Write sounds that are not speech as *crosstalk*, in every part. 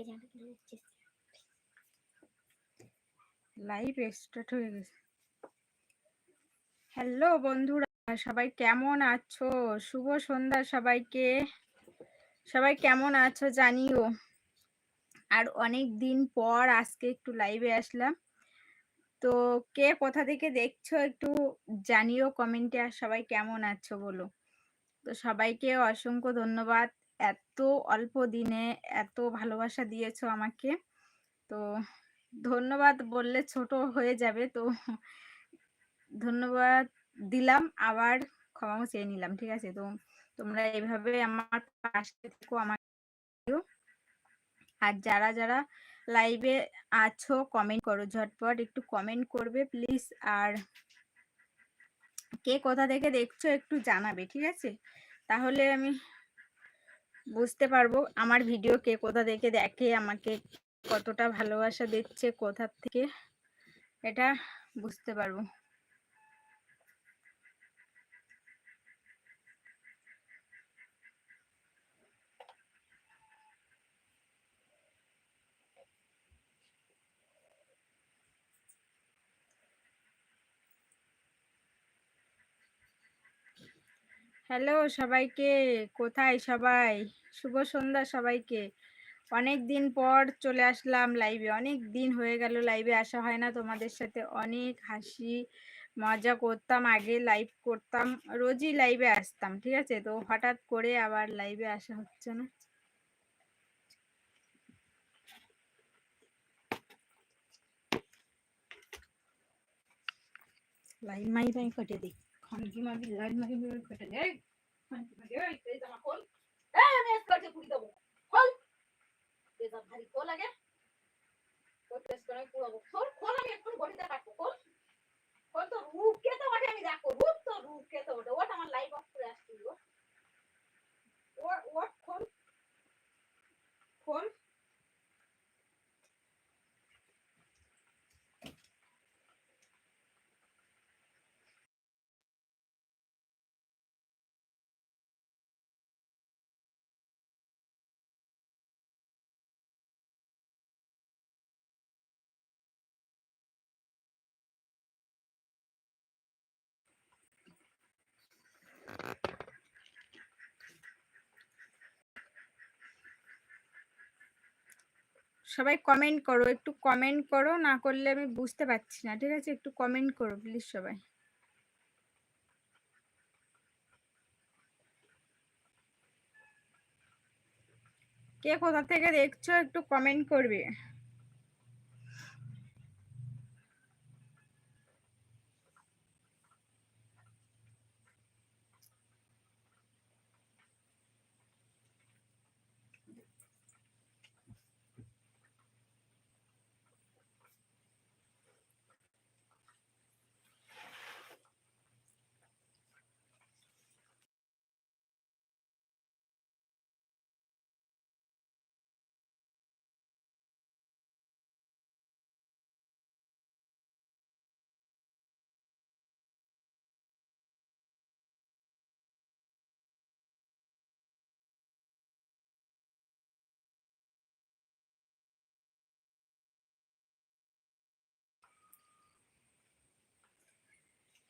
হয়ে হ্যালো বন্ধুরা, সবাই কেমন আছো? শুভ সন্ধ্যা সবাইকে। সবাই কেমন আছো জানিও। আর অনেক দিন পর আজকে একটু লাইভে আসলাম। তো কে কোথা থেকে দেখছ একটু জানিও কমেন্টে, আর সবাই কেমন আছো বলো। তো সবাইকে অসংখ্য ধন্যবাদ। এত অল্প দিনে এত ভালোবাসা দিয়েছ আমাকে। তো ধন্যবাদ বললে ছোট হয়ে যাবে। তো ধন্যবাদ দিলাম, আবার ক্ষমাও চেয়ে নিলাম, ঠিক আছে? তো তোমরা এইভাবে আমার পাশে থেকো, আমার আর যারা যারা লাইভে আছো কমেন্ট করো ঝটপট, একটু কমেন্ট করবে প্লিজ আর কে কোথা থেকে দেখছ একটু জানাবে, ঠিক আছে? তাহলে আমি বুঝতে পারব আমার ভিডিও কে কোথা থেকে দেখে, আমাকে কতটা ভালোবাসা দিচ্ছে, কোথা থেকে, এটা বুঝতে পারব। হ্যালো সবাইকে, কোথায় সবাই? শুভ সন্ধ্যা সবাইকে। অনেক দিন পর চলে আসলাম লাইভে অনেক দিন হয়ে গেল লাইভে আসা হয় না তোমাদের সাথে অনেক হাসি, মজা করতাম, আগে লাইভ করতাম, রোজই লাইভে আসতাম, ঠিক আছে? তো হঠাৎ করে আবার লাইভে আসা হচ্ছে না। লাইভ মাই বাই কেটে দিই খানকি মাগি লাইভ মাগি কেটে দেয় খানকি মাগি এই এই জামা খোল এই আমি আজকে পুরি দেবো খোল পেজা ভারী খোল আগে খোল টেস্ট করে পুরাবো খোল খোল আমি একটু বডিতে কাটবো খোল খোল তো রূপ কে তো ওটা আমি দেখো রূপ তো রূপ কে তো ওটা ওটা আমার লাইভ অফ করে আসছিল ও ও খোল খোল সবাই কমেন্ট করো, একটু কমেন্ট করো, না করলে আমি বুঝতে পারছি না, ঠিক আছে? একটু কমেন্ট করো প্লিজ সবাই। কে কোথা থেকে দেখছ? একটু কমেন্ট করবে।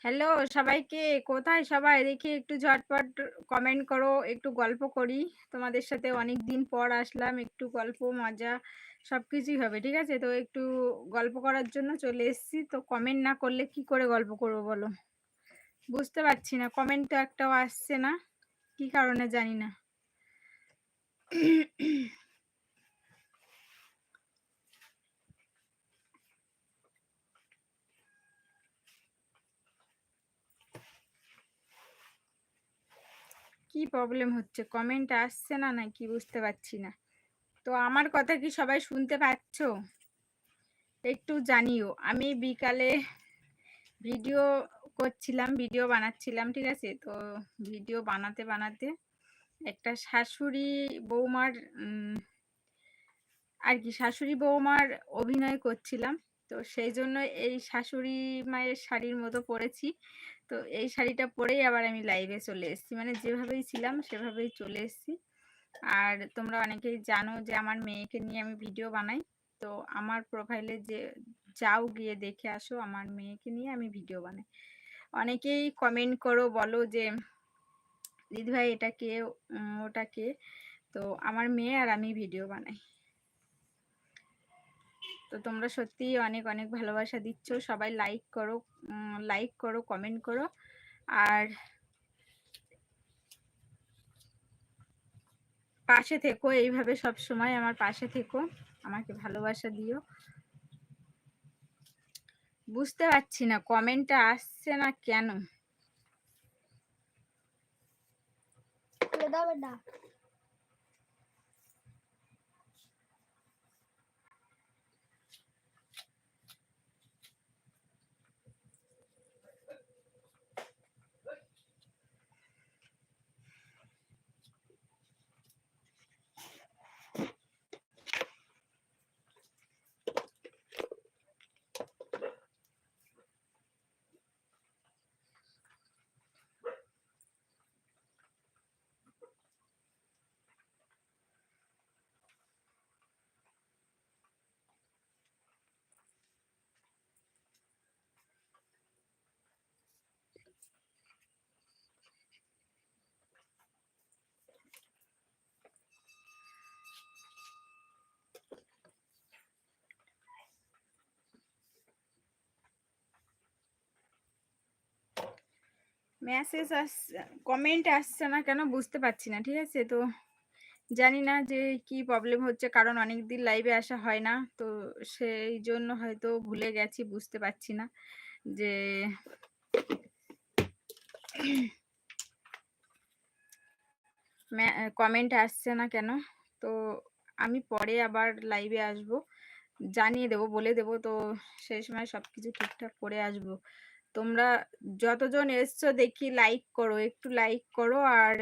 হ্যালো, সবাইকে। কোথায় সবাই? দেখি একটু ঝটপট কমেন্ট করো, একটু গল্প করি। তোমাদের সাথে অনেক দিন পর আসলাম, একটু গল্প, মজা সব কিছুই হবে, ঠিক আছে? তো একটু গল্প করার জন্য চলে এসেছি। তো কমেন্ট না করলে কি করে গল্প করব বলো? বুঝতে পারছি না কমেন্ট তো একটাও আসছে না। কি কারণে জানি না। কি প্রবলেম হচ্ছে? কমেন্ট আসছে না না কি বুঝতে পারছি না। তো আমার কথা কি সবাই শুনতে পাচ্ছ? একটু জানিও। আমি বিকালে ভিডিও করছিলাম ভিডিও বানাচ্ছিলাম, ঠিক আছে? তো ভিডিও বানাতে বানাতে একটা শাশুড়ি বৌমার আর কি শাশুড়ি বৌমার অভিনয় করছিলাম। তো সেই জন্য এই শাশুড়ি মায়ের শাড়ির মতো পরেছি। তো এই শাড়িটা পরেই আবার আমি লাইভে চলে এসেছি। মানে যেভাবেই ছিলাম, সেভাবেই চলে এসেছি। আর তোমরা অনেকেই জানো যে আমার মেয়েকে নিয়ে আমি ভিডিও বানাই। তো আমার প্রোফাইলে যে যাও গিয়ে দেখে আসো, আমার মেয়েকে নিয়ে আমি ভিডিও বানাই। অনেকেই কমেন্ট করো, বলো যে দিদিভাই এটা কে? ওটা কে? তো আমার মেয়ে আর আমি ভিডিও বানাই। তো তোমরা সত্যি অনেক অনেক ভালোবাসা দিচ্ছ। সবাই লাইক করো লাইক করো কমেন্ট করো। আর পাশে থেকো, এইভাবে সব সময় আমার পাশে থেকো। আমাকে ভালোবাসা দিও। বুঝতে পারছি না কমেন্টটা আসছে না কেন? মেসেজ আসছে কমেন্ট আসছে না কেন বুঝতে পারছি না, ঠিক আছে? তো জানি না যে কি প্রবলেম হচ্ছে, কারণ অনেক দিন লাইভে আসা হয় না, তো সেই জন্য হয়তো ভুলে গেছি, বুঝতে পারছি না যে কমেন্ট আসছে না কেন? তো আমি পরে আবার লাইভে আসব, জানিয়ে দেব, বলে দেব, তো সেই সময় সব কিছু ঠিকঠাক করে আসব। তোমরা যতজন এসছো দেখি লাইক করো, একটু লাইক করো আর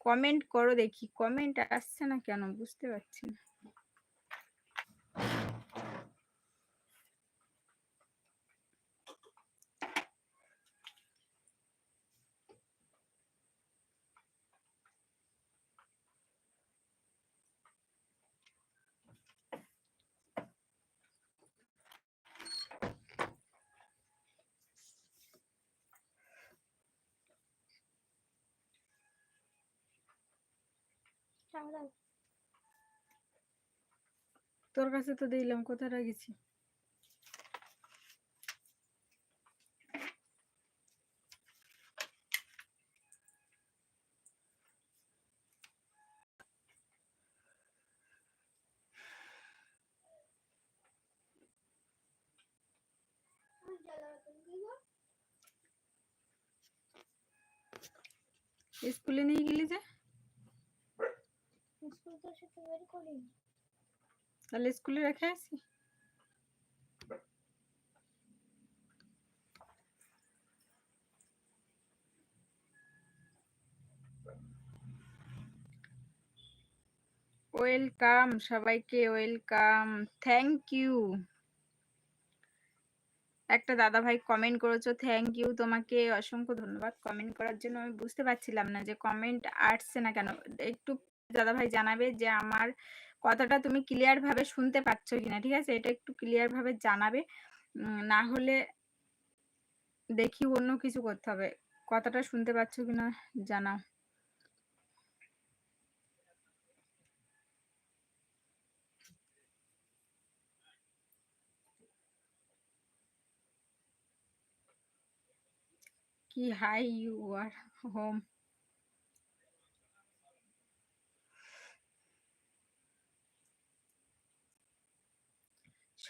কমেন্ট করো দেখি কমেন্ট আসছে না কেন? বুঝতে পারছি না। তোর কাছে তো দিলাম কোথায় রাখেছি? স্কুলে নিয়ে গেলি যে? তাহলে স্কুলে রেখে আসি? ওয়েলকাম সবাইকে ওয়েলকাম থ্যাংক ইউ একটা দাদা ভাই কমেন্ট করেছ থ্যাংক ইউ তোমাকে অসংখ্য ধন্যবাদ। কমেন্ট করার জন্য আমি বুঝতে পারছিলাম না যে কমেন্ট আসছে না কেন। একটু দাদা ভাই জানাবে যে আমার কথাটা তুমি ক্লিয়ার ভাবে শুনতে পাচ্ছ কিনা, ঠিক আছে? এটা একটু ক্লিয়ার ভাবে জানাবে। না হলে দেখি অন্য কিছু করতে হবে। কথাটা শুনতে পাচ্ছ কিনা জানাও। কি হাই ইউ আর হোম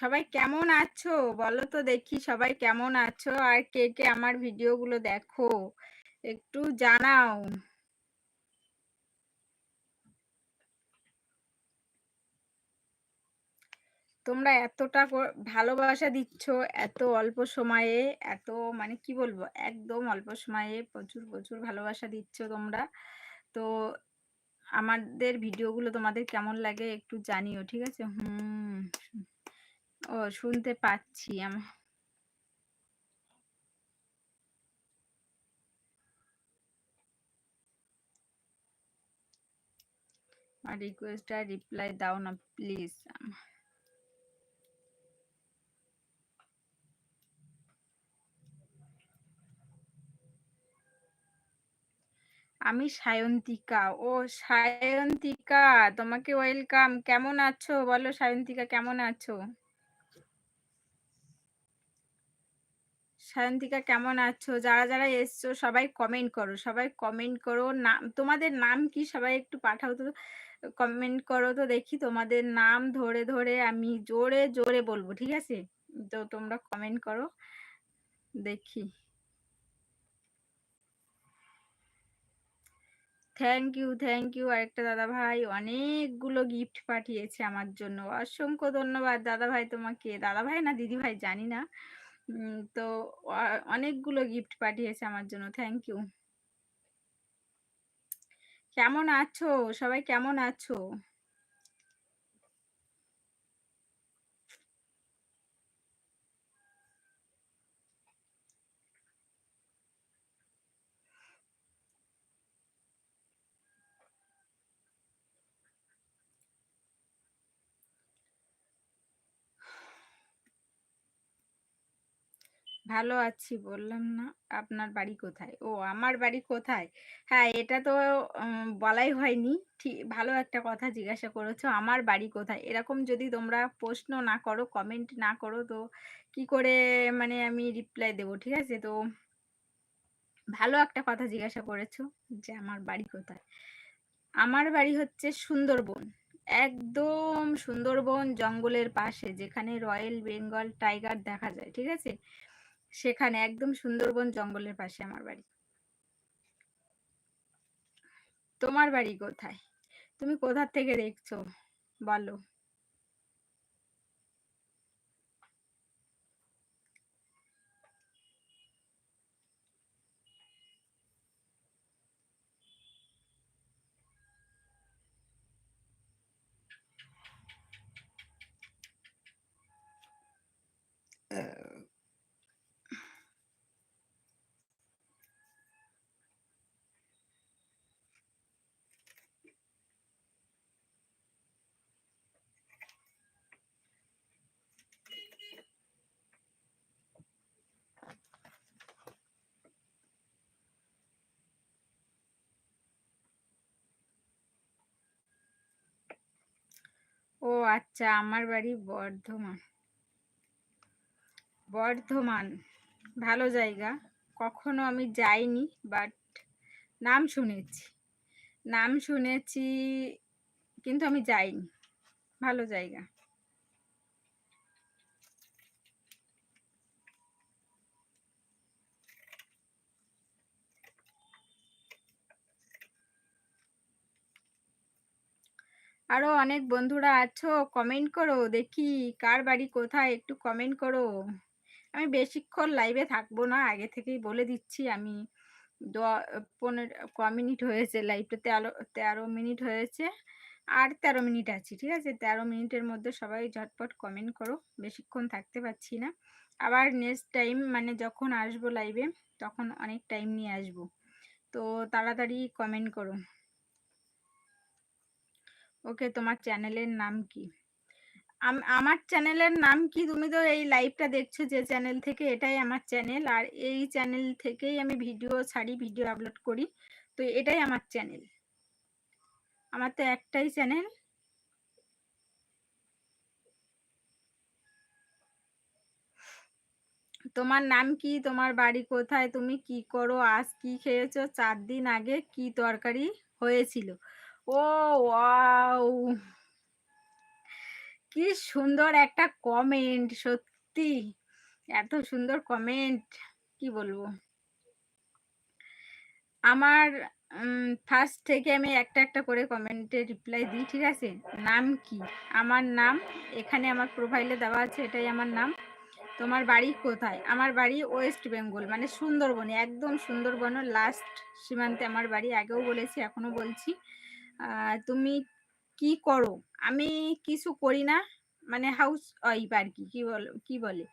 সবাই কেমন আছো? বলো তো দেখি সবাই কেমন আছো? আর কে কে আমার ভিডিওগুলো দেখো? একটু জানাও। তোমরা এতটা ভালোবাসা দিচ্ছ এত অল্প সময়ে, এত মানে কি বলব? একদম অল্প সময়ে প্রচুর প্রচুর ভালোবাসা দিচ্ছ তোমরা। তো আমাদের ভিডিওগুলো তোমাদের কেমন লাগে একটু জানিও, ঠিক আছে? হুম। ও, শুনতে পাচ্ছি আমি। আর রিকোয়েস্ট আর রিপ্লাই দাও না প্লিজ আমি সায়ন্তিকা। ও, সায়ন্তিকা, তোমাকে ওয়েলকাম কেমন আছো? বলো সায়ন্তিকা, কেমন আছো? সায়ন্তিকা কেমন আছো? যারা যারা এসছো, সবাই কমেন্ট করো। সবাই কমেন্ট করো। নাম, তোমাদের নাম কি? সবাই একটু পাঠাও তো। কমেন্ট করো তো দেখি। তোমাদের নাম ধরে ধরে আমি জোরে জোরে বলব, ঠিক আছে? তো তোমরা কমেন্ট করো। দেখি। থ্যাংক ইউ থ্যাংক ইউ আরেকটা দাদা ভাই। অনেকগুলো গিফট পাঠিয়েছে আমার জন্য। অসংখ্য ধন্যবাদ দাদা ভাই তোমাকে। দাদা ভাই না, দিদি ভাই, জানি না। তো অনেকগুলো গিফট পাঠিয়েছে আমার জন্য থ্যাংক ইউ কেমন আছো? সবাই কেমন আছো? ভালো আছি বললাম না। আপনার বাড়ি কোথায়? ও, আমার বাড়ি কোথায়? হ্যাঁ এটা তো বলাই হয়নি। ঠিক ভালো একটা কথা জিজ্ঞাসা করেছ, আমার বাড়ি কোথায়? এরকম যদি তোমরা প্রশ্ন না করো কমেন্ট না করো, তো কি করে মানে আমি রিপ্লাই দেবো, ঠিক আছে? তো ভালো একটা কথা জিজ্ঞাসা করেছ যে, আমার বাড়ি কোথায়? আমার বাড়ি হচ্ছে সুন্দরবন। একদম সুন্দরবন জঙ্গলের পাশে, যেখানে রয়্যাল বেঙ্গল টাইগার দেখা যায়, ঠিক আছে? সেখানে একদম সুন্দরবন জঙ্গলের পাশে আমার বাড়ি। তোমার বাড়ি কোথায়? তুমি কোথা থেকে দেখছ? বলো। ও আচ্ছা আমার বাড়ি বর্ধমান। বর্ধমান, ভালো জায়গা। কখনো আমি যাইনি বাট নাম শুনেছি। নাম শুনেছি, কিন্তু আমি যাইনি। ভালো জায়গা। আরও অনেক বন্ধুরা আছো কমেন্ট করো, দেখি কার বাড়ি কোথায়, একটু কমেন্ট করো। আমি বেশিক্ষণ লাইভে থাকব না, আগে থেকেই বলে দিচ্ছি আমি। পনেরো, ক মিনিট হয়েছে লাইভটা তেরো তেরো মিনিট হয়েছে। আর তেরো মিনিট আছি, ঠিক আছে? তেরো মিনিটের মধ্যে সবাই ঝটপট কমেন্ট করো, বেশিক্ষণ থাকতে পারছি না। আবার নেক্সট টাইম মানে যখন আসব লাইভে তখন অনেক টাইম নিয়ে আসব। তো তাড়াতাড়ি কমেন্ট করো। ওকে, তোমার চ্যানেলের নাম কি? আমার চ্যানেলের নাম কি? তুমি তো এই লাইভটা দেখছ যে চ্যানেল থেকে, এটাই আমার চ্যানেল। আর এই চ্যানেল থেকেই আমি ভিডিও ছাড়ি, ভিডিও আপলোড করি। তো এটাই আমার চ্যানেল। আমার তো একটাই চ্যানেল। তোমার নাম কি? তোমার বাড়ি কোথায়? তুমি কি করো? আজ কি খেয়েছো? চার দিন আগে কি তরকারি হয়েছিল? ও ওয়াও। কি সুন্দর একটা কমেন্ট সত্যি। এত সুন্দর কমেন্ট কি বলব? আমার ফার্স্ট থেকে আমি একটা একটা করে কমেন্টে রিপ্লাই দিই, ঠিক আছে? নাম কি? আমার নাম, এখানে আমার প্রোফাইলে দেওয়া আছে, এটাই আমার নাম। তোমার বাড়ি কোথায়? আমার বাড়ি ওয়েস্ট বেঙ্গল মানে সুন্দরবনে, একদম সুন্দরবন লাস্ট সীমান্তে আমার বাড়ি। আগেও বলেছি এখনও বলছি। তুমি কি করো? আমি কিছু করি না। মানে হাউস ওয়াইফ আর কি বল, কি বলে?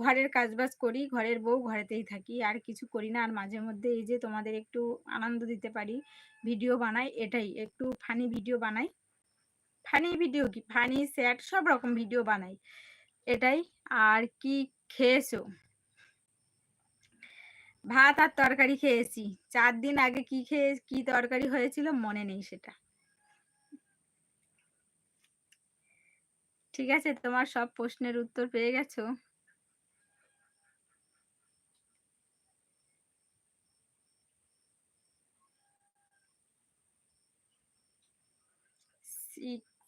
ঘরের কাজবাজ করি, ঘরের বউ ঘরেতেই থাকি। আর কিছু করি না। আর মাঝে মধ্যে এই যে তোমাদের একটু আনন্দ দিতে পারি ভিডিও বানাই, এটাই। একটু ফানি ভিডিও বানাই। ফানি ভিডিও কি? ফানি স্যাড সব রকম ভিডিও বানাই। এটাই। আর কি খেয়েছো? ভাত আর তরকারি খেয়েছি। চার দিন আগে কি খেয়ে, কি তরকারি হয়েছিল মনে নেই সেটা। ঠিক আছে, তোমার সব প্রশ্নের উত্তর পেয়ে গেছো।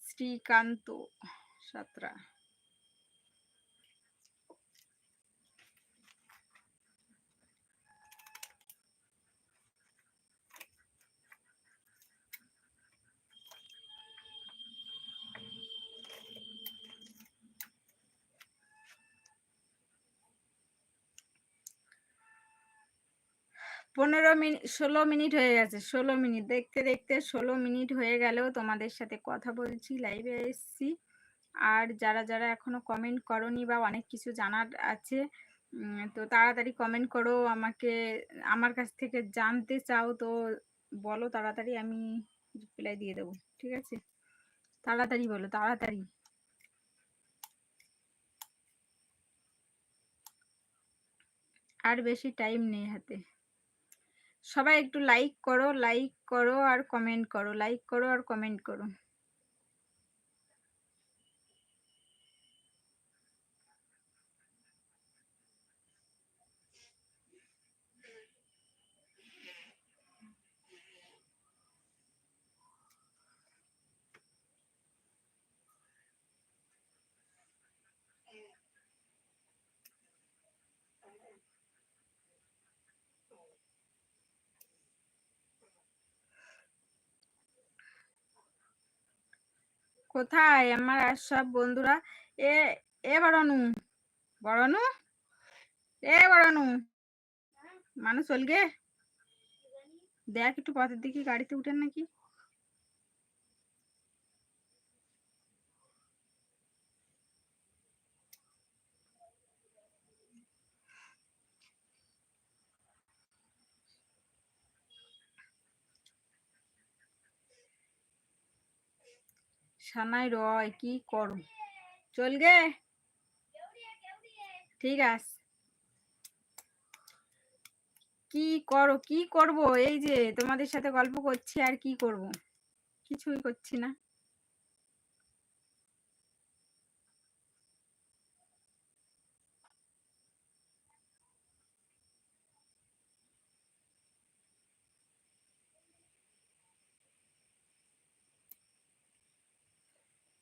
শ্রীকান্ত সাতরা। পনেরো মিনিট ষোলো মিনিট হয়ে গেছে, ষোলো মিনিট। দেখতে দেখতে ষোলো মিনিট হয়ে গেলেও তোমাদের সাথে কথা বলছি লাইভে এসছি। আর যারা যারা এখনও কমেন্ট করনি বা অনেক কিছু জানার আছে তো তাড়াতাড়ি কমেন্ট করো, আমাকে, আমার কাছ থেকে জানতে চাও, তো বলো, তাড়াতাড়ি আমি রিপ্লাই দিয়ে দেবো, ঠিক আছে? তাড়াতাড়ি বলো, তাড়াতাড়ি। আর বেশি টাইম নেই হাতে। সবাই একটু লাইক করো লাইক করো আর কমেন্ট করো লাইক করো আর কমেন্ট করো। কোথায়? আমার আর সব বন্ধুরা এ এ বড়নু বড়নু? এ বড়নু, মানুষ চলগে? দেখ একটু পথের দিকে, গাড়িতে উঠেন নাকি? সানাই রয়, কি করো চল গে ঠিক আছে। কি করো, কি করব? এই যে তোমাদের সাথে গল্প করছি আর কি করব? কিছুই করছি না।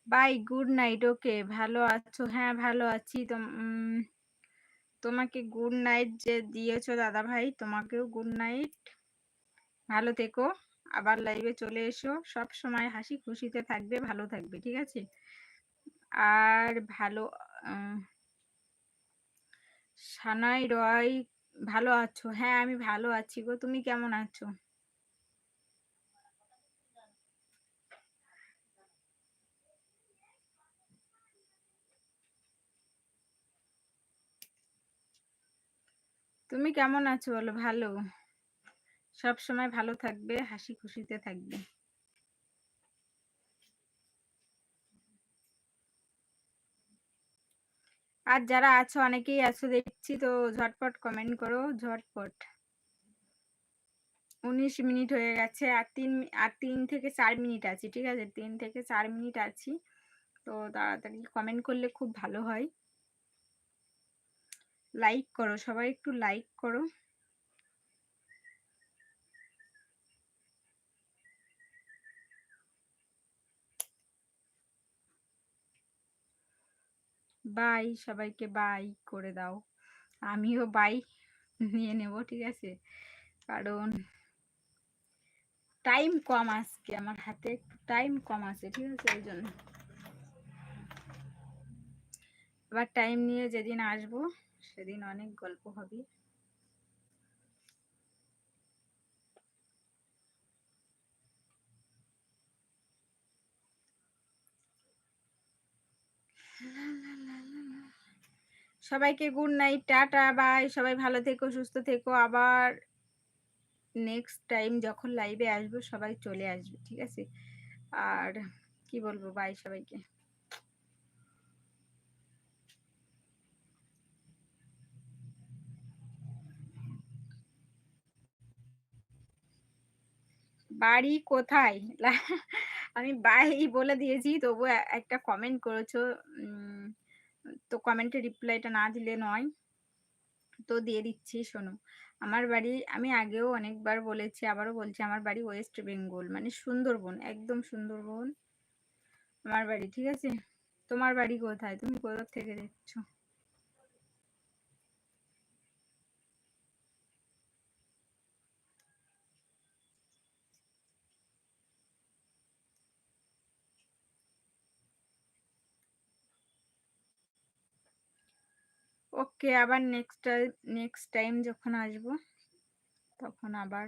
বাই গুড নাইট ওকে ভালো আছো? হ্যাঁ ভালো আছি। তোমাকে গুড নাইট যে দিয়েছ দাদা ভাই তোমাকেও গুড নাইট ভালো থেকো। আবার লাইভে চলে এসো। সব সময় হাসি খুশিতে থাকবে, ভালো থাকবে, ঠিক আছে? আর ভালো সানাই রয়, ভালো আছো? হ্যাঁ আমি ভালো আছি গো। তুমি কেমন আছো? তুমি কেমন আছো বলো? ভালো। সব সময় ভালো থাকবে, হাসি খুশিতে থাকবে। আর যারা আছো, অনেকেই আছো, দেখছি তো, ঝটপট কমেন্ট করো, ঝটপট। উনিশ মিনিট হয়ে গেছে, আর তিন আর তিন থেকে চার মিনিট আছি, ঠিক আছে? তিন থেকে চার মিনিট আছি। তো তাড়াতাড়ি কমেন্ট করলে খুব ভালো হয়। লাইক করো, সবাই একটু লাইক করো। বাই সবাইকে বাই করে দাও। আমিও বাই নিয়ে নেব, ঠিক আছে? কারণ টাইম কম আজকে, আমার হাতে একটু টাইম কম আছে, ঠিক আছে? ওই জন্য। এবার টাইম নিয়ে যেদিন আসব সেদিন অনেক গল্প হবে। সবাইকে গুড নাইট টাটা বাই সবাই ভালো থেকো, সুস্থ থেকো। আবার নেক্সট টাইম যখন লাইভে আসব, সবাই চলে আসবে, ঠিক আছে? আর কি বলব বাই সবাইকে। বাড়ি কোথায়? *laughs* আমি বাই বলে দিয়েছি, তবু একটা কমেন্ট করেছ তো কমেন্টে রিপ্লাইটা না দিলে নয়। তো দিয়ে দিচ্ছি, শোনো। আমার বাড়ি, আমি আগেও অনেকবার বলেছি, আবারও বলছি, আমার বাড়ি ওয়েস্ট বেঙ্গল মানে সুন্দরবন, একদম সুন্দরবন। আমার বাড়ি, ঠিক আছে? তোমার বাড়ি কোথায়? তুমি কোথা থেকে দেখছ? ওকে আবার নেক্সট নেক্সট টাইম যখন আসব তখন আবার